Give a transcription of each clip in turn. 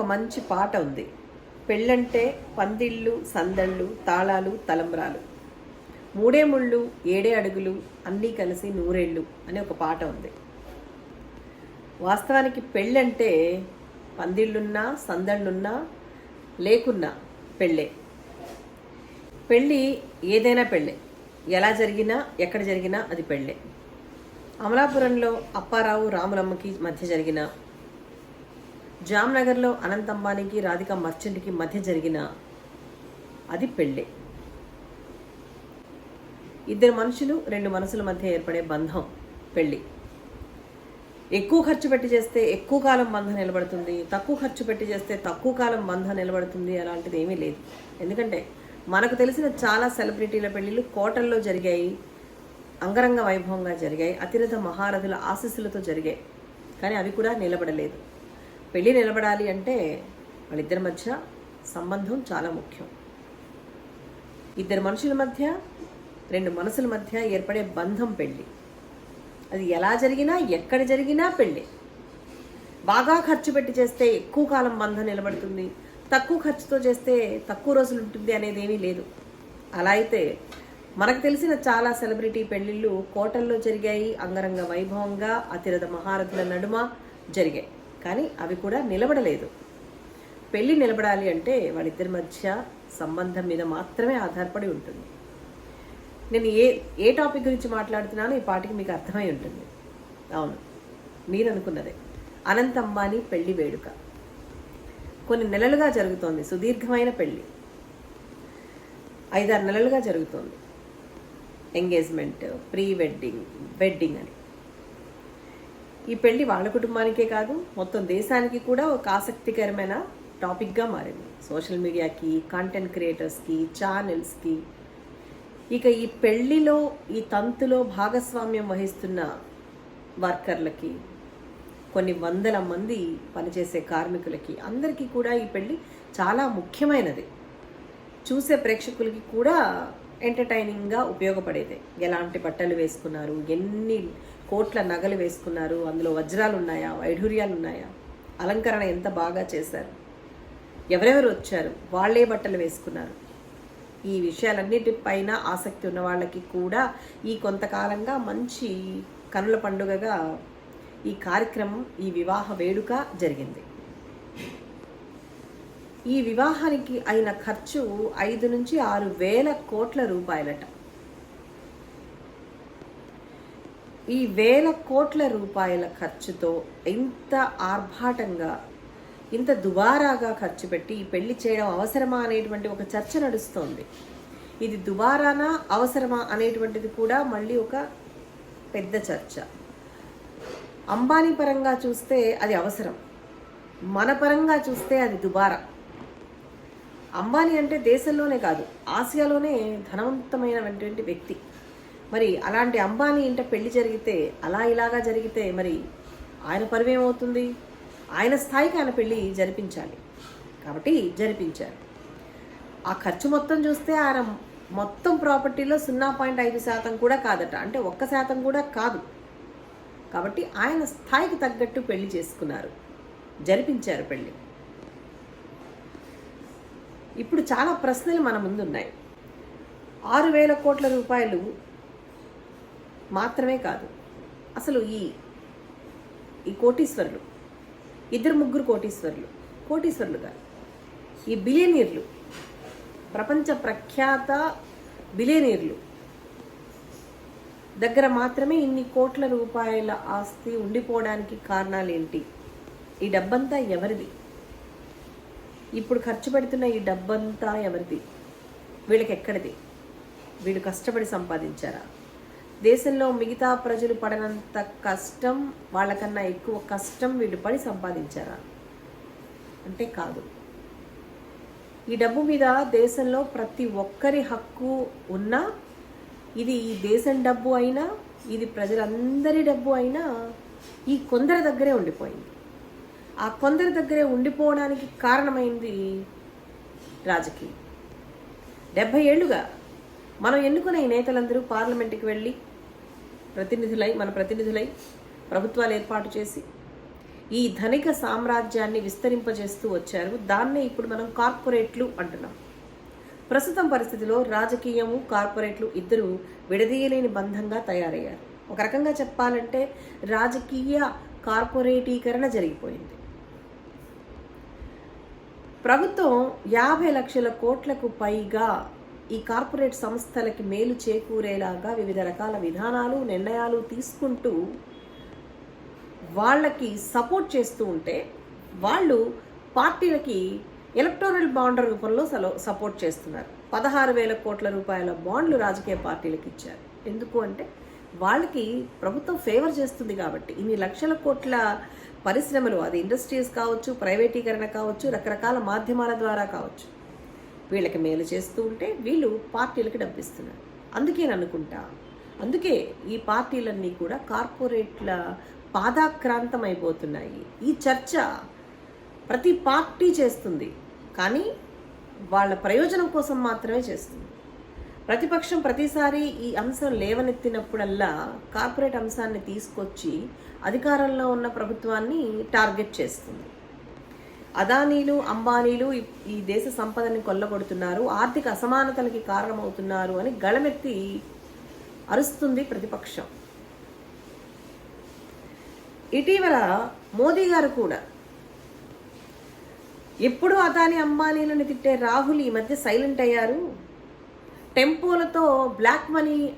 ఒక మంచి పాట ఉంది. పెళ్ళంటే పందిళ్ళు సందళ్ళు తాళాలు తలంబ్రాలు. మూడే ముళ్ళు ఏడే అడుగులు అన్నీ కలిసి నూరేళ్ళు అనే ఒక పాట ఉంది. వాస్తవానికి పెళ్ళంటే పందిళ్ళున్నా సందళ్ళున్నా లేకున్నా పెళ్ళే. పెళ్ళి ఏదైనా పెళ్ళే. ఎలా జరిగినా ఎక్కడ జరిగినా అది పెళ్ళే. అమలాపురంలో అప్పారావు రాములమ్మకి మధ్య జరిగిన జామ్నగర్లో అనంత్ అంబానీకి రాధిక మర్చెంట్కి మధ్య జరిగిన అది పెళ్ళే. ఇద్దరు మనుషులు రెండు మనసుల మధ్య ఏర్పడే బంధం పెళ్ళి. ఎక్కువ ఖర్చు పెట్టి చేస్తే ఎక్కువ కాలం బంధం నిలబడుతుంది తక్కువ ఖర్చు పెట్టి చేస్తే తక్కువ కాలం బంధం నిలబడుతుంది అలాంటిది ఏమీ లేదు. ఎందుకంటే మనకు తెలిసిన చాలా సెలబ్రిటీల పెళ్ళిళ్ళు కోటల్లో జరిగాయి అంగరంగ వైభవంగా జరిగాయి అతిరథ మహారథుల ఆశీస్సులతో జరిగాయి. కానీ అవి కూడా నిలబడలేదు. పెళ్ళి నిలబడాలి అంటే వాళ్ళిద్దరి మధ్య సంబంధం చాలా ముఖ్యం. ఇద్దరు మనుషుల మధ్య రెండు మనసుల మధ్య ఏర్పడే బంధం పెళ్ళి అది ఎలా జరిగినా ఎక్కడ జరిగినా పెళ్ళి బాగా ఖర్చు పెట్టి చేస్తే ఎక్కువ కాలం బంధం నిలబడుతుంది తక్కువ ఖర్చుతో చేస్తే తక్కువ రోజులు ఉంటుంది అనేది ఏమీ లేదు. అలా అయితే మనకు తెలిసిన చాలా సెలబ్రిటీ పెళ్ళిళ్ళు కోటల్లో జరిగాయి అంగరంగ వైభవంగా అతిరథ మహారథుల నడుమ జరిగాయి. కానీ అవి కూడా నిలబడలేదు. పెళ్ళి నిలబడాలి అంటే వాళ్ళిద్దరి మధ్య సంబంధం మీద మాత్రమే ఆధారపడి ఉంటుంది. నేను ఏ ఏ టాపిక్ గురించి మాట్లాడుతున్నానో ఈ పాటికి మీకు అర్థమై ఉంటుంది. అవును మీరు అనుకున్నదే. అనంత్ అంబానీ పెళ్ళి వేడుక. కొన్ని నెలలుగా జరుగుతోంది సుదీర్ఘమైన పెళ్ళి ఐదారు నెలలుగా జరుగుతోంది. ఎంగేజ్మెంట్ ప్రీ వెడ్డింగ్ వెడ్డింగ్ అని. ఈ పెళ్ళి వాళ్ళ కుటుంబానికే కాదు మొత్తం దేశానికి కూడా ఒక ఆసక్తికరమైన టాపిక్గా మారింది. సోషల్ మీడియాకి కంటెంట్ క్రియేటర్స్కి ఛానల్స్కి ఇక ఈ పెళ్ళిలో ఈ తంతులో భాగస్వామ్యం వహిస్తున్న వర్కర్లకి కొన్ని వందల మంది పనిచేసే కార్మికులకి అందరికీ కూడా ఈ పెళ్ళి చాలా ముఖ్యమైనది. చూసే ప్రేక్షకులకి కూడా ఎంటర్టైనింగ్గా ఉపయోగపడేది. ఎలాంటి బట్టలు వేసుకున్నారు ఎన్ని కోట్ల నగలు వేసుకున్నారు. అందులో వజ్రాలు ఉన్నాయా? వైఢూర్యాలు ఉన్నాయా? అలంకరణ ఎంత బాగా చేశారు? ఎవరెవరు వచ్చారు? వాళ్ళే బట్టలు వేసుకున్నారు. ఈ విషయాలన్నిటిపైన ఆసక్తి ఉన్న వాళ్ళకి కూడా ఈ కొంతకాలంగా మంచి కనుల పండుగగా ఈ కార్యక్రమం ఈ వివాహ వేడుక జరిగింది. ఈ వివాహానికి అయిన ఖర్చు ఐదు నుంచి ఆరు వేల కోట్ల రూపాయలట. ఈ వేల కోట్ల రూపాయల ఖర్చుతో ఇంత ఆర్భాటంగా ఇంత దుబారాగా ఖర్చు పెట్టి ఈ పెళ్ళి చేయడం అవసరమా అనేటువంటి ఒక చర్చ నడుస్తోంది. ఇది దుబారానా అవసరమా అనేటువంటిది కూడా మళ్ళీ ఒక పెద్ద చర్చ. అంబానీ పరంగా చూస్తే అది అవసరం. మన పరంగా చూస్తే అది దుబారా. అంబానీ అంటే దేశంలోనే కాదు ఆసియాలోనే ధనవంతమైనటువంటి వ్యక్తి. మరి అలాంటి అంబానీ ఇంట పెళ్ళి జరిగితే అలా ఇలాగా జరిగితే మరి ఆయన పరివేమవుతుంది? ఆయన స్థాయికి ఆయన పెళ్ళి జరిపించాలి. కాబట్టి జరిపించారు. ఆ ఖర్చు మొత్తం చూస్తే ఆయన మొత్తం ప్రాపర్టీలో సున్నా పాయింట్ ఐదు శాతం కూడా కాదట. అంటే ఒక్క శాతం కూడా కాదు. కాబట్టి ఆయన స్థాయికి తగ్గట్టు పెళ్ళి చేసుకున్నారు. జరిపించారు పెళ్ళి. ఇప్పుడు చాలా ప్రశ్నలు మన ముందున్నాయి. ఆరు వేల కోట్ల రూపాయలు మాత్రమే కాదు అసలు ఈ ఈ కోటీశ్వరులు ఇద్దరు ముగ్గురు కోటీశ్వరులు కోటీశ్వరులు కాదు ఈ బిలియనీర్లు ప్రపంచ ప్రఖ్యాత బిలియనీర్లు దగ్గర మాత్రమే ఇన్ని కోట్ల రూపాయల ఆస్తి ఉండిపోవడానికి కారణాలు ఏంటి ఈ డబ్బంతా ఎవరిది? ఇప్పుడు ఖర్చు పెడుతున్న ఈ డబ్బంతా ఎవరిది? వీళ్ళకి ఎక్కడిది వీళ్ళు కష్టపడి సంపాదించారా? దేశంలో మిగతా ప్రజలు పడనంత కష్టం వాళ్ళకన్నా ఎక్కువ కష్టం వీళ్ళు పడి సంపాదించారా? అంటే కాదు. ఈ డబ్బు మీద దేశంలో ప్రతి ఒక్కరి హక్కు ఉన్నా ఇది ఈ దేశం డబ్బు అయినా ఇది ప్రజలందరి డబ్బు అయినా ఈ కొందరి దగ్గరే ఉండిపోయింది. ఆ కొందరి దగ్గరే ఉండిపోవడానికి కారణమైంది రాజకీయం. డెబ్భై ఏళ్ళుగా మనం ఎన్నుకున్న ఈ నేతలందరూ పార్లమెంట్కి వెళ్ళి ప్రతినిధులై మన ప్రతినిధులై ప్రభుత్వాలు ఏర్పాటు చేసి ఈ ధనిక సామ్రాజ్యాన్ని విస్తరింపజేస్తూ వచ్చారు. దాన్నే ఇప్పుడు మనం కార్పొరేట్లు అంటున్నాం. ప్రస్తుతం పరిస్థితిలో రాజకీయము కార్పొరేట్లు ఇద్దరు విడదీయలేని బంధంగా తయారయ్యారు. ఒక రకంగా చెప్పాలంటే రాజకీయ కార్పొరేటీకరణ జరిగిపోయింది. ప్రభుత్వం యాభై లక్షల కోట్లకు పైగా ఈ కార్పొరేట్ సంస్థలకి మేలు చేకూరేలాగా వివిధ రకాల విధానాలు నిర్ణయాలు తీసుకుంటూ వాళ్ళకి సపోర్ట్ చేస్తూ ఉంటే వాళ్ళు పార్టీలకి ఎలక్టోరల్ బాండ్ రూపంలో సలో సపోర్ట్ చేస్తున్నారు. పదహారు వేల కోట్ల రూపాయల బాండ్లు రాజకీయ పార్టీలకు ఇచ్చారు. ఎందుకు అంటే వాళ్ళకి ప్రభుత్వం ఫేవర్ చేస్తుంది కాబట్టి. ఇన్ని లక్షల కోట్ల పరిశ్రమలు అది ఇండస్ట్రీస్ కావచ్చు ప్రైవేటీకరణ కావచ్చు రకరకాల మాధ్యమాల ద్వారా కావచ్చు. వీళ్ళకి మేలు చేస్తూ ఉంటే వీళ్ళు పార్టీలకి డబ్బిస్తున్నారు. అందుకే అనుకుంటా. అందుకే ఈ పార్టీలన్నీ కూడా కార్పొరేట్ల పాదాక్రాంతం అయిపోతున్నాయి. ఈ చర్చ ప్రతి పార్టీ చేస్తుంది. కానీ వాళ్ళ ప్రయోజనం కోసం మాత్రమే చేస్తుంది. ప్రతిపక్షం ప్రతిసారి ఈ అంశం లేవనెత్తినప్పుడల్లా కార్పొరేట్ అంశాన్ని తీసుకొచ్చి అధికారంలో ఉన్న ప్రభుత్వాన్ని టార్గెట్ చేస్తుంది. అదానీలు అంబానీలు ఈ- దేశ సంపదని కొల్లగొడుతున్నారు. ఆర్థిక అసమానతలకి కారణమవుతున్నారు అని గళమెత్తి అరుస్తుంది ప్రతిపక్షం. ఇటీవల మోదీ గారు కూడా ఎప్పుడు అదాని అంబానీలను తిట్టే రాహుల్ ఈ మధ్య సైలెంట్ అయ్యారు. టెంపోలతో బ్లాక్ మనీ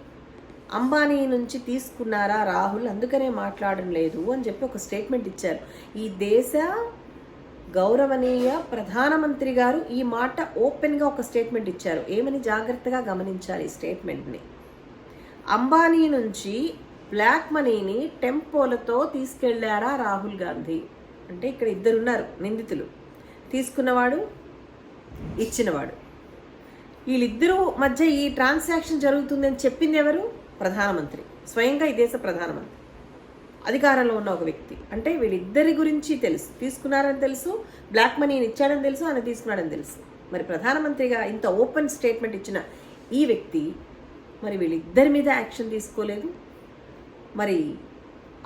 అంబానీ నుంచి తీసుకున్నారా రాహుల్? అందుకనే మాట్లాడడం లేదు అని చెప్పి ఒక స్టేట్మెంట్ ఇచ్చారు. ఈ దేశ గౌరవనీయ ప్రధానమంత్రి గారు ఈ మాట ఓపెన్గా ఒక స్టేట్మెంట్ ఇచ్చారు. ఏమని జాగ్రత్తగా గమనించాలి ఈ స్టేట్మెంట్ని అంబానీ నుంచి బ్లాక్ మనీని టెంపోలతో తీసుకెళ్ళారా రాహుల్ గాంధీ? అంటే ఇక్కడ ఇద్దరున్నారు నిందితులు. తీసుకున్నవాడు ఇచ్చినవాడు. వీళ్ళిద్దరూ మధ్య ఈ ట్రాన్సాక్షన్ జరుగుతుందని చెప్పింది ఎవరు? ప్రధానమంత్రి. స్వయంగా ఈ దేశ ప్రధానమంత్రి. అధికారంలో ఉన్న ఒక వ్యక్తి. అంటే వీళ్ళిద్దరి గురించి తెలుసు. తీసుకున్నారని తెలుసు. బ్లాక్ మనీని ఇచ్చాడని తెలుసు. ఆయన తీసుకున్నాడని తెలుసు. మరి ప్రధానమంత్రిగా ఇంత ఓపెన్ స్టేట్మెంట్ ఇచ్చిన ఈ వ్యక్తి మరి వీళ్ళిద్దరి మీద యాక్షన్ తీసుకోలేదు. మరి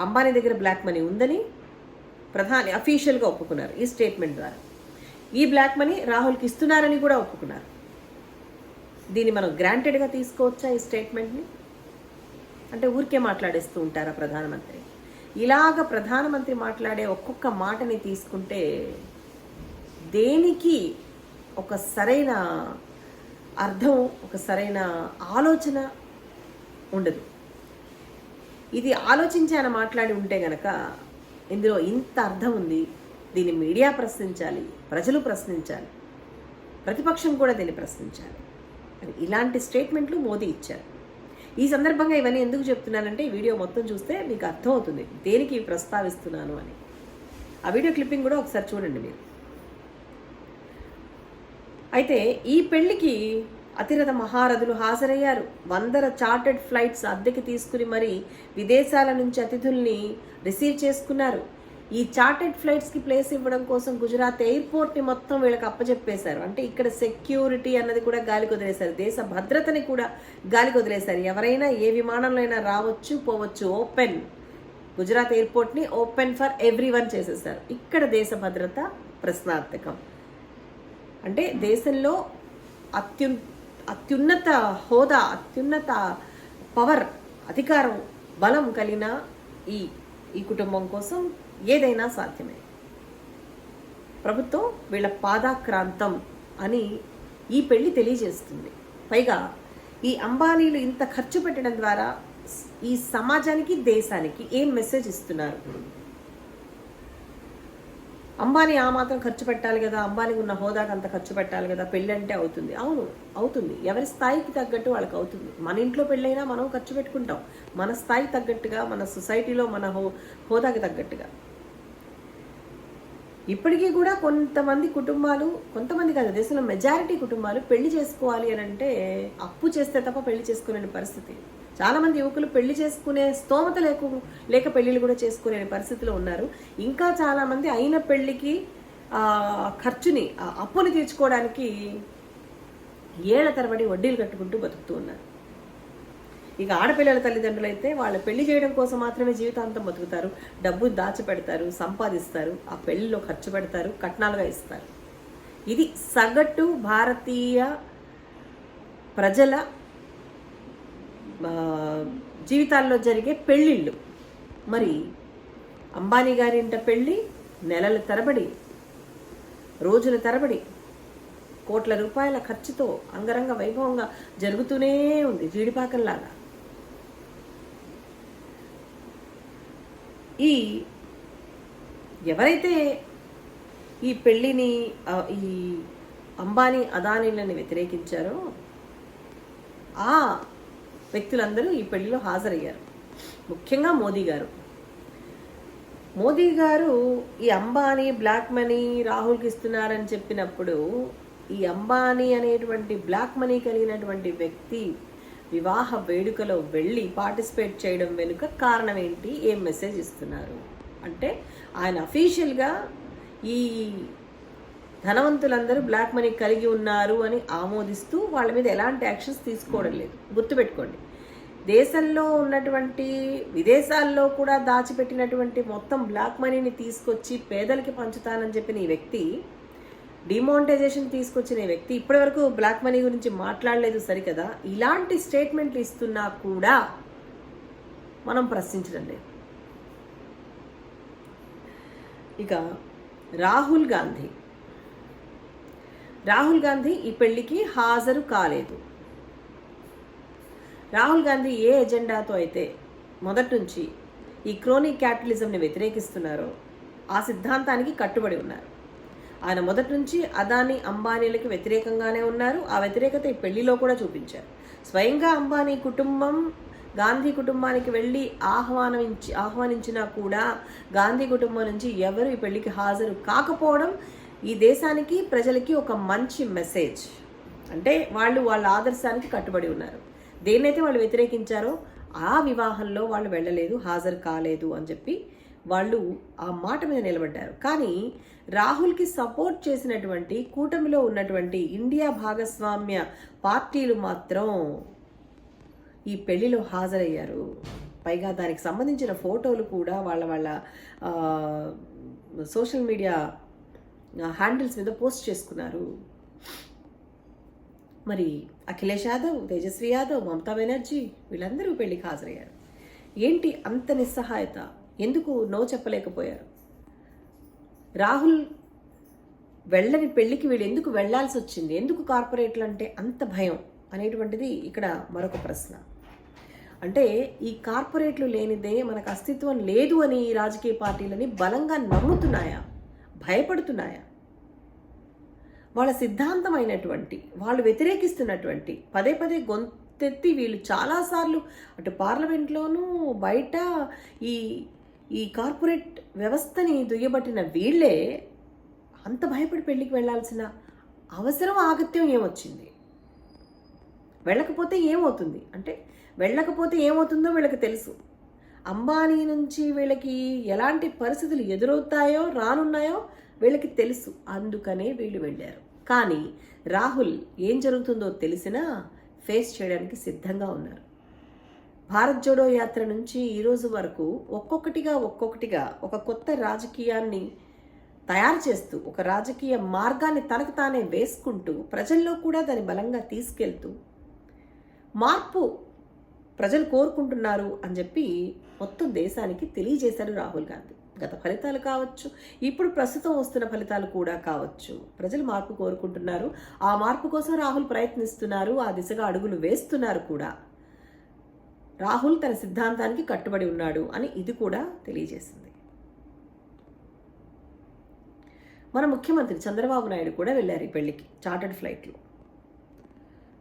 అంబానీ దగ్గర బ్లాక్ మనీ ఉందని ప్రధాని అఫీషియల్గా ఒప్పుకున్నారు ఈ స్టేట్మెంట్ ద్వారా. ఈ బ్లాక్ మనీ రాహుల్కి ఇస్తున్నారని కూడా ఒప్పుకున్నారు. దీన్ని మనం గ్రాంటెడ్గా తీసుకోవచ్చా ఈ స్టేట్మెంట్ని? అంటే ఊరికే మాట్లాడేస్తూ ఉంటారా ప్రధానమంత్రి? ఇలాగ ప్రధానమంత్రి మాట్లాడే ఒక్కొక్క మాటని తీసుకుంటే దేనికి ఒక సరైన అర్థం ఒక సరైన ఆలోచన ఉండదు. ఇది ఆలోచించి ఆయన మాట్లాడి ఉంటే గనక ఇందులో ఇంత అర్థం ఉంది దీన్ని మీడియా ప్రశ్నించాలి ప్రజలు ప్రశ్నించాలి ప్రతిపక్షం కూడా దీన్ని ప్రశ్నించాలి. ఇలాంటి స్టేట్మెంట్లు మోదీ ఇచ్చారు. ఈ సందర్భంగా ఇవన్నీ ఎందుకు చెప్తున్నానంటే ఈ వీడియో మొత్తం చూస్తే మీకు అర్థమవుతుంది. దేనికి ప్రస్తావిస్తున్నాను అని. ఆ వీడియో క్లిప్పింగ్ కూడా ఒకసారి చూడండి మీరు. అయితే ఈ పెళ్ళికి అతిరథ మహారథులు హాజరయ్యారు. వందల చార్టెడ్ ఫ్లైట్స్ అద్దెకి తీసుకుని మరి విదేశాల నుంచి అతిథుల్ని రిసీవ్ చేసుకున్నారు. ఈ చార్టెడ్ ఫ్లైట్స్కి ప్లేస్ ఇవ్వడం కోసం గుజరాత్ ఎయిర్పోర్ట్ని మొత్తం వీళ్ళకి అప్పచెప్పేశారు అంటే ఇక్కడ సెక్యూరిటీ అన్నది కూడా గాలికి వదిలేశారు దేశ భద్రతని కూడా గాలికి వదిలేశారు ఎవరైనా ఏ విమానంలో అయినా రావచ్చు పోవచ్చు ఓపెన్ గుజరాత్ ఎయిర్పోర్ట్ని ఓపెన్ ఫర్ ఎవ్రీ వన్ చేసేసారు ఇక్కడ దేశ భద్రత ప్రశ్నార్థకం. అంటే దేశంలో అత్యు అత్యున్నత హోదా అత్యున్నత పవర్ అధికారం బలం కలిగిన ఈ ఈ కుటుంబం కోసం ఏదైనా సాధ్యమే. ప్రభుత్వం వీళ్ళ పాదాక్రాంతం అని ఈ పెళ్ళి తెలియజేస్తుంది. పైగా ఈ అంబానీలు ఇంత ఖర్చు పెట్టడం ద్వారా ఈ సమాజానికి దేశానికి ఏం మెసేజ్ ఇస్తున్నారు? అంబానీ ఆ మాత్రం ఖర్చు పెట్టాలి కదా అంబానీకి ఉన్న హోదాకి అంత ఖర్చు పెట్టాలి కదా పెళ్ళి అంటే అవుతుంది. అవును అవుతుంది. ఎవరి స్థాయికి తగ్గట్టు వాళ్ళకి అవుతుంది. మన ఇంట్లో పెళ్ళైనా మనం ఖర్చు పెట్టుకుంటాం. మన స్థాయికి తగ్గట్టుగా మన సొసైటీలో మన హో హోదాకి తగ్గట్టుగా. ఇప్పటికీ కూడా కొంతమంది కుటుంబాలు కొంతమంది కాదు దేశంలో మెజారిటీ కుటుంబాలు పెళ్ళి చేసుకోవాలి అని అంటే అప్పు చేస్తే తప్ప పెళ్ళి చేసుకునే పరిస్థితి. చాలామంది యువకులు పెళ్ళి చేసుకునే స్తోమత లేకు లేక పెళ్ళిళ్ళు కూడా చేసుకునే పరిస్థితిలో ఉన్నారు. ఇంకా చాలామంది అయిన పెళ్ళికి ఆ, ఖర్చుని అప్పుని తీర్చుకోవడానికి ఏళ్ళ తరబడి వడ్డీలు కట్టుకుంటూ బతుకుతూ ఉన్నారు. ఇక ఆడపిల్లల తల్లిదండ్రులు అయితే వాళ్ళ పెళ్ళి చేయడం కోసం మాత్రమే జీవితాంతం బతుకుతారు. డబ్బు దాచిపెడతారు సంపాదిస్తారు ఆ పెళ్ళిలో ఖర్చు పెడతారు కట్నాలుగా ఇస్తారు. ఇది సగటు భారతీయ ప్రజల జీవితాల్లో జరిగే పెళ్ళిళ్ళు మరి అంబానీ గారి ఇంట పెళ్ళి నెలల తరబడి రోజుల తరబడి కోట్ల రూపాయల ఖర్చుతో అంగరంగ వైభవంగా జరుగుతూనే ఉంది జీడిపాకంలాగా ఈ ఎవరైతే ఈ పెళ్ళిని ఈ అంబానీ అదానీలను వ్యతిరేకించారో ఆ వ్యక్తులందరూ ఈ పెళ్ళిలో హాజరయ్యారు. ముఖ్యంగా మోదీ గారు. మోదీ గారు ఈ అంబానీ బ్లాక్ మనీ రాహుల్కి ఇస్తున్నారని చెప్పినప్పుడు ఈ అంబానీ అనేటువంటి బ్లాక్ మనీ కలిగినటువంటి వ్యక్తి వివాహ వేడుకలో వెళ్ళి పార్టిసిపేట్ చేయడం వెనుక కారణం ఏంటి? ఏం మెసేజ్ ఇస్తున్నారు? అంటే ఆయన అఫీషియల్గా ఈ ధనవంతులందరూ బ్లాక్ మనీ కలిగి ఉన్నారు అని ఆమోదిస్తూ వాళ్ళ మీద ఎలాంటి యాక్షన్స్ తీసుకోవడం లేదు. గుర్తుపెట్టుకోండి. దేశంలో ఉన్నటువంటి విదేశాల్లో కూడా దాచిపెట్టినటువంటి మొత్తం బ్లాక్ మనీని తీసుకొచ్చి పేదలకి పంచుతానని చెప్పిన ఈ వ్యక్తి డిమానిటైజేషన్ తీసుకొచ్చిన వ్యక్తి ఇప్పటివరకు బ్లాక్ మనీ గురించి మాట్లాడలేదు సరికదా? ఇలాంటి స్టేట్మెంట్లు ఇస్తున్నా కూడా మనం ప్రశ్నించడం లేదు. ఇక రాహుల్ గాంధీ. రాహుల్ గాంధీ ఈ పెళ్ళికి హాజరు కాలేదు. రాహుల్ గాంధీ ఏ ఎజెండాతో అయితే మొదటి నుంచి ఈ క్రోనిక్ క్యాపిటలిజంని వ్యతిరేకిస్తున్నారో ఆ సిద్ధాంతానికి కట్టుబడి ఉన్నారు. ఆయన మొదటి నుంచి అదానీ అంబానీలకి వ్యతిరేకంగానే ఉన్నారు. ఆ వ్యతిరేకత ఈ పెళ్ళిలో కూడా చూపించారు. స్వయంగా అంబానీ కుటుంబం గాంధీ కుటుంబానికి వెళ్ళి ఆహ్వానించి ఆహ్వానించినా కూడా గాంధీ కుటుంబం నుంచి ఎవరు ఈ పెళ్ళికి హాజరు కాకపోవడం ఈ దేశానికి ప్రజలకి ఒక మంచి మెసేజ్. అంటే వాళ్ళు వాళ్ళ ఆదర్శానికి కట్టుబడి ఉన్నారు. దేన్నైతే వాళ్ళు వ్యతిరేకించారో ఆ వివాహంలో వాళ్ళు వెళ్ళలేదు హాజరు కాలేదు అని చెప్పి వాళ్ళు ఆ మాట మీద నిలబడ్డారు. కానీ రాహుల్కి సపోర్ట్ చేసినటువంటి కూటమిలో ఉన్నటువంటి ఇండియా భాగస్వామ్య పార్టీలు మాత్రం ఈ పెళ్ళిలో హాజరయ్యారు. పైగా దానికి సంబంధించిన ఫోటోలు కూడా వాళ్ళ వాళ్ళ సోషల్ మీడియా హ్యాండిల్స్ మీద పోస్ట్ చేసుకున్నారు. మరి అఖిలేష్ యాదవ్ తేజస్వి యాదవ్ మమతా బెనర్జీ వీళ్ళందరూ పెళ్ళికి హాజరయ్యారు. ఏంటి అంత నిస్సహాయత? ఎందుకు నో చెప్పలేకపోయారు? రాహుల్ వెళ్ళని పెళ్ళికి వీళ్ళు ఎందుకు వెళ్ళాల్సి వచ్చింది? ఎందుకు కార్పొరేట్లు అంటే అంత భయం అనేటువంటిది ఇక్కడ మరొక ప్రశ్న. అంటే ఈ కార్పొరేట్లు లేనిదే మనకు అస్తిత్వం లేదు అని ఈ రాజకీయ పార్టీలని బలంగా నమ్ముతున్నాయా? భయపడుతున్నాయా? వాళ్ళ సిద్ధాంతమైనటువంటి వాళ్ళు వ్యతిరేకిస్తున్నటువంటి పదే పదే గొంతెత్తి వీళ్ళు చాలాసార్లు అటు పార్లమెంట్లోనూ బయట ఈ ఈ కార్పొరేట్ వ్యవస్థని దుయ్యబట్టిన వీళ్ళే అంత భయపడి పెళ్ళికి వెళ్ళాల్సిన అవసరం ఆగత్యం ఏమొచ్చింది? వెళ్ళకపోతే ఏమవుతుంది? అంటే వెళ్ళకపోతే ఏమవుతుందో వీళ్ళకి తెలుసు. అంబానీ నుంచి వీళ్ళకి ఎలాంటి పరిస్థితులు ఎదురవుతాయో రానున్నాయో వీళ్ళకి తెలుసు. అందుకనే వీళ్ళు వెళ్ళారు. కానీ రాహుల్ ఏం జరుగుతుందో తెలిసినా ఫేస్ చేయడానికి సిద్ధంగా ఉన్నారు. భారత్ జోడో యాత్ర నుంచి ఈరోజు వరకు ఒక్కొక్కటిగా ఒక్కొక్కటిగా ఒక కొత్త రాజకీయాన్ని తయారు చేస్తూ ఒక రాజకీయ మార్గాన్ని తనకు తానే వేసుకుంటూ ప్రజల్లో కూడా దాన్ని బలంగా తీసుకెళ్తూ మార్పు ప్రజలు కోరుకుంటున్నారు అని చెప్పి మొత్తం దేశానికి తెలియజేశారు రాహుల్ గాంధీ. గత ఫలితాలు కావచ్చు ఇప్పుడు ప్రస్తుతం వస్తున్న ఫలితాలు కూడా కావచ్చు. ప్రజలు మార్పు కోరుకుంటున్నారు. ఆ మార్పు కోసం రాహుల్ ప్రయత్నిస్తున్నారు ఆ దిశగా అడుగులు వేస్తున్నారు కూడా. రాహుల్ తన సిద్ధాంతానికి కట్టుబడి ఉన్నాడు అని ఇది కూడా తెలియజేసింది. మన ముఖ్యమంత్రి చంద్రబాబు నాయుడు కూడా వెళ్ళారు ఈ పెళ్ళికి చార్టర్డ్ ఫ్లైట్లో.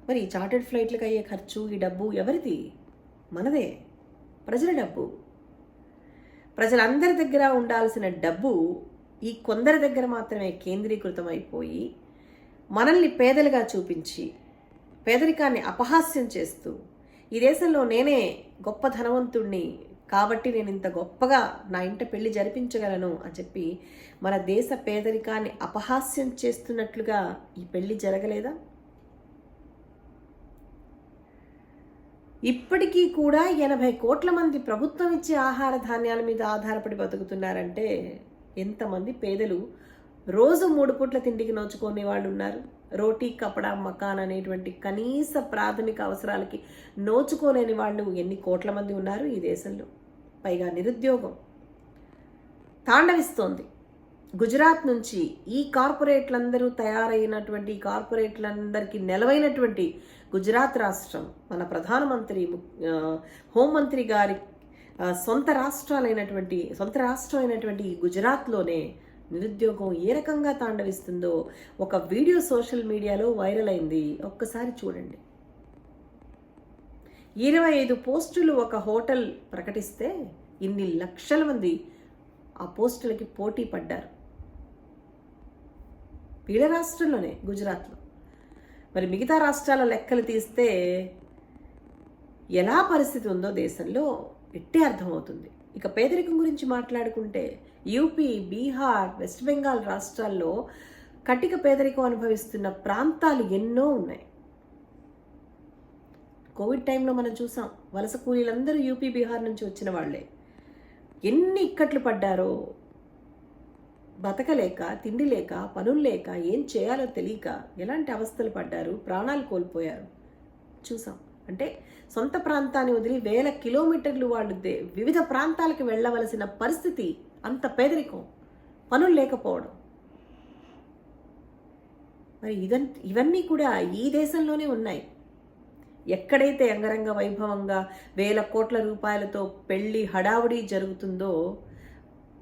మరి ఈ చార్టర్డ్ ఫ్లైట్లకు అయ్యే ఖర్చు ఈ డబ్బు ఎవరిది? మనదే. ప్రజల డబ్బు. ప్రజలందరి దగ్గర ఉండాల్సిన డబ్బు ఈ కొందరి దగ్గర మాత్రమే కేంద్రీకృతం అయిపోయి మనల్ని పేదలుగా చూపించి పేదరికాన్ని అపహాస్యం చేస్తూ ఈ దేశంలో నేనే గొప్ప ధనవంతుణ్ణి. కాబట్టి నేను ఇంత గొప్పగా నా ఇంట పెళ్ళి జరిపించగలను అని చెప్పి మన దేశ పేదరికాన్ని అపహాస్యం చేస్తున్నట్లుగా ఈ పెళ్ళి జరగలేదా? ఇప్పటికీ కూడా ఎనభై కోట్ల మంది ప్రభుత్వం ఇచ్చే ఆహార ధాన్యాల మీద ఆధారపడి బతుకుతున్నారంటే ఎంతమంది పేదలు రోజు మూడు పూట్ల తిండికి నోచుకునే వాళ్ళు ఉన్నారు రోటీ కపడా మకాన్ అనేటువంటి కనీస ప్రాథమిక అవసరాలకి నోచుకోలేని వాళ్ళు ఎన్ని కోట్ల మంది ఉన్నారు ఈ దేశంలో? పైగా నిరుద్యోగం. తాండవిస్తోంది. గుజరాత్ నుంచి ఈ కార్పొరేట్లందరూ తయారైనటువంటి కార్పొరేట్లందరికీ నెలవైనటువంటి గుజరాత్ రాష్ట్రం మన ప్రధానమంత్రి హోంమంత్రి గారి సొంత రాష్ట్రాలైనటువంటి సొంత రాష్ట్రం అయినటువంటి గుజరాత్లోనే నిరుద్యోగం ఏ రకంగా తాండవిస్తుందో ఒక వీడియో సోషల్ మీడియాలో వైరల్ అయింది. ఒక్కసారి చూడండి. ఇరవై ఐదు పోస్టులు ఒక హోటల్ ప్రకటిస్తే ఇన్ని లక్షల మంది ఆ పోస్టులకి పోటీ పడ్డారు. వీళ్ళ రాష్ట్రంలోనే గుజరాత్లో. మరి మిగతా రాష్ట్రాల లెక్కలు తీస్తే ఎలా పరిస్థితి ఉందో దేశంలో ఎట్టే అర్థమవుతుంది. ఇక పేదరికం గురించి మాట్లాడుకుంటే యూపీ బీహార్ వెస్ట్ బెంగాల్ రాష్ట్రాల్లో కటిక పేదరికం అనుభవిస్తున్న ప్రాంతాలు ఎన్నో ఉన్నాయి. కోవిడ్ టైంలో మనం చూసాం వలస కూలీలందరూ యూపీ బీహార్ నుంచి వచ్చిన వాళ్ళే. ఎన్ని ఇక్కట్లు పడ్డారో బతకలేక తిండి లేక పనులు లేక ఏం చేయాలో తెలియక ఎలాంటి అవస్థలు పడ్డారు ప్రాణాలు కోల్పోయారు. చూసాం. అంటే సొంత ప్రాంతాన్ని వదిలి వేల కిలోమీటర్లు వాళ్ళు వివిధ ప్రాంతాలకు వెళ్ళవలసిన పరిస్థితి అంత పేదరికం. పనులు లేకపోవడం. మరి ఇదన్ ఇవన్నీ కూడా ఈ దేశంలోనే ఉన్నాయి. ఎక్కడైతే అంగరంగ వైభవంగా వేల కోట్ల రూపాయలతో పెళ్ళి హడావుడి జరుగుతుందో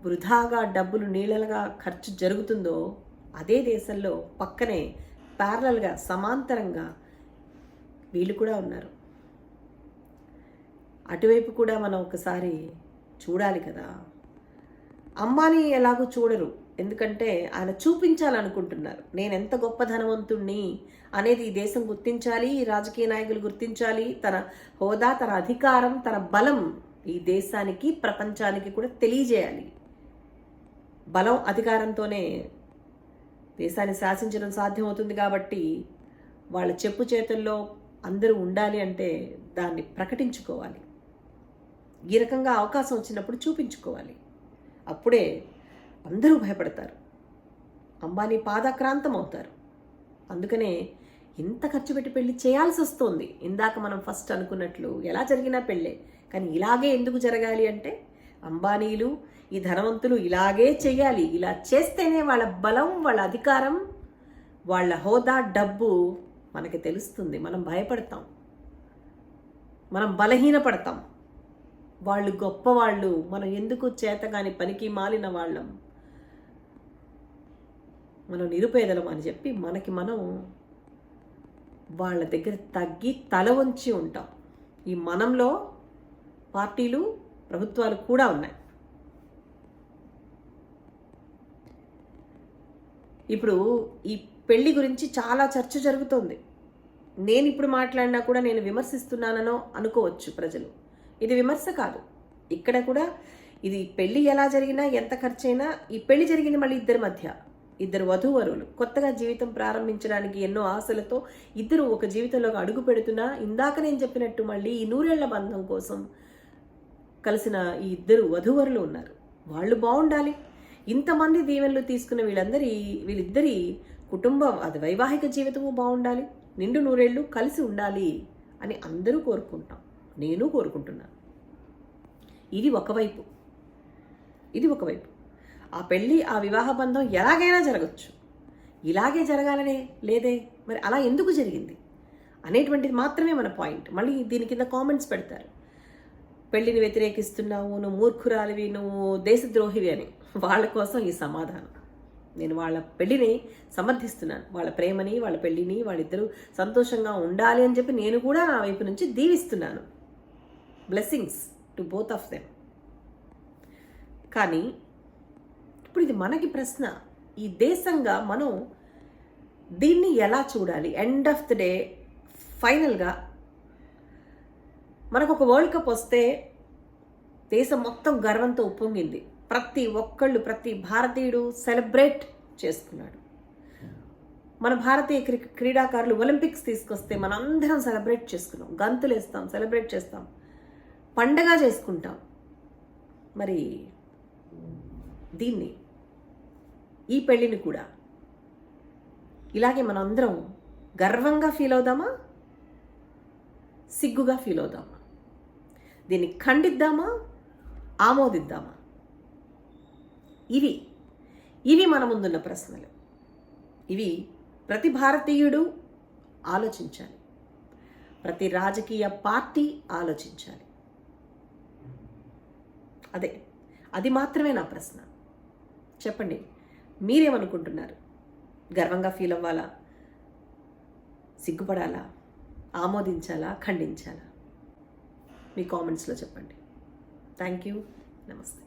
వృధాగా డబ్బులు నీళ్ళలుగా ఖర్చు జరుగుతుందో అదే దేశంలో పక్కనే ప్యారలల్గా సమాంతరంగా వీళ్ళు కూడా ఉన్నారు. అటువైపు కూడా మనం ఒకసారి చూడాలి కదా. అంబానీ ఎలాగో చూడరు. ఎందుకంటే ఆయన చూపించాలనుకుంటున్నారు. నేను ఎంత గొప్ప ధనవంతుణ్ణి అనేది ఈ దేశం గుర్తించాలి ఈ రాజకీయ నాయకులు గుర్తించాలి. తన హోదా తన అధికారం తన బలం ఈ దేశానికి ప్రపంచానికి కూడా తెలియజేయాలి. బలం అధికారంతోనే దేశాన్ని శాసించడం సాధ్యమవుతుంది కాబట్టి వాళ్ళ చెప్పు చేతుల్లో అందరూ ఉండాలి అంటే దాన్ని ప్రకటించుకోవాలి. ఈ రకంగా అవకాశం వచ్చినప్పుడు చూపించుకోవాలి. అప్పుడే అందరూ భయపడతారు. అంబానీ పాదాక్రాంతం అవుతారు. అందుకనే ఇంత ఖర్చు పెట్టి పెళ్ళి చేయాల్సి వస్తుంది. ఇందాక మనం ఫస్ట్ అనుకున్నట్లు ఎలా జరిగినా పెళ్ళే. కానీ ఇలాగే ఎందుకు జరగాలి అంటే అంబానీలు ఈ ధనవంతులు ఇలాగే చేయాలి. ఇలా చేస్తేనే వాళ్ళ బలం వాళ్ళ అధికారం వాళ్ళ హోదా డబ్బు మనకి తెలుస్తుంది. మనం భయపడతాం. మనం బలహీనపడతాం. వాళ్ళు గొప్పవాళ్ళు. మనం ఎందుకు చేతగాని పనికి మాలిన వాళ్ళం? మనం నిరుపేదలం అని చెప్పి మనకి మనం వాళ్ళ దగ్గర తగ్గి తల వంచి ఉంటాం. ఈ మనంలో పార్టీలు ప్రభుత్వాలు కూడా ఉన్నాయి. ఇప్పుడు ఈ పెళ్ళి గురించి చాలా చర్చ జరుగుతోంది. నేను ఇప్పుడు మాట్లాడినా కూడా నేను విమర్శిస్తున్నాననో అనుకోవచ్చు ప్రజలు. ఇది విమర్శ కాదు. ఇక్కడ కూడా ఇది పెళ్ళి ఎలా జరిగినా ఎంత ఖర్చైనా ఈ పెళ్ళి జరిగింది మళ్ళీ ఇద్దరి మధ్య. ఇద్దరు వధూవరులు. కొత్తగా జీవితం ప్రారంభించడానికి ఎన్నో ఆశలతో ఇద్దరు ఒక జీవితంలోకి అడుగు పెడుతున్నా ఇందాక నేను చెప్పినట్టు మళ్ళీ ఈ నూరేళ్ళ బంధం కోసం కలిసిన ఈ ఇద్దరు వధూవరులు ఉన్నారు. వాళ్ళు బాగుండాలి. ఇంతమంది దీవెనలు తీసుకున్న వీళ్ళందరి వీళ్ళిద్దరి కుటుంబం అది వైవాహిక జీవితము బాగుండాలి నిండు నూరేళ్ళు కలిసి ఉండాలి అని అందరూ కోరుకుంటాం. నేను కోరుకుంటున్నాను. ఇది ఒకవైపు ఇది ఒకవైపు ఆ పెళ్ళి ఆ వివాహ బంధం ఎలాగైనా జరగచ్చు. ఇలాగే జరగాలనే లేదే? మరి అలా ఎందుకు జరిగింది? అనేటువంటిది మాత్రమే మన పాయింట్. మళ్ళీ దీని కింద కామెంట్స్ పెడతారు. పెళ్ళిని వ్యతిరేకిస్తున్నావు నువ్వు మూర్ఖురాలివి నువ్వు దేశద్రోహివి అని. వాళ్ళ కోసం ఈ సమాధానం. నేను వాళ్ళ పెళ్ళిని సమర్థిస్తున్నాను. వాళ్ళ ప్రేమని వాళ్ళ పెళ్ళిని వాళ్ళిద్దరూ సంతోషంగా ఉండాలి అని చెప్పి నేను కూడా నా వైపు నుంచి దీవిస్తున్నాను. Blessings to both of them కానీ ఇప్పుడు ఇది మనకి ప్రశ్న. ఈ దేశంగా మనం దీన్ని ఎలా చూడాలి? ఎండ్ ఆఫ్ ద డే ఫైనల్గా మనకు ఒక వరల్డ్ కప్ వస్తే దేశం మొత్తం గర్వంతో ఉప్పొంగింది. ప్రతి ఒక్కళ్ళు ప్రతి భారతీయుడు సెలబ్రేట్ చేసుకున్నాడు. మన భారతీయ క్రికెట్ క్రీడాకారులు ఒలింపిక్స్ తీసుకొస్తే మనందరం సెలబ్రేట్ చేసుకున్నాం. గంతులు వేస్తాం సెలబ్రేట్ చేస్తాం. పండగ చేసుకుంటాం. మరి దీన్ని ఈ పెళ్ళిని కూడా. ఇలాగే మనందరం గర్వంగా ఫీల్ అవుదామా? సిగ్గుగా ఫీల్ అవుదామా? దీన్ని ఖండిద్దామా? ఆమోదిద్దామా? ఇవి. ఇవి మన ముందున్న ప్రశ్నలు. ఇవి ప్రతి భారతీయుడు ఆలోచించాలి. ప్రతి రాజకీయ పార్టీ ఆలోచించాలి. అదే అది మాత్రమే నా ప్రశ్న. చెప్పండి మీరేమనుకుంటున్నారు? గర్వంగా ఫీల్ అవ్వాలా? సిగ్గుపడాలా? ఆమోదించాలా? ఖండించాలా? మీ కామెంట్స్లో చెప్పండి. Thank you. నమస్తే.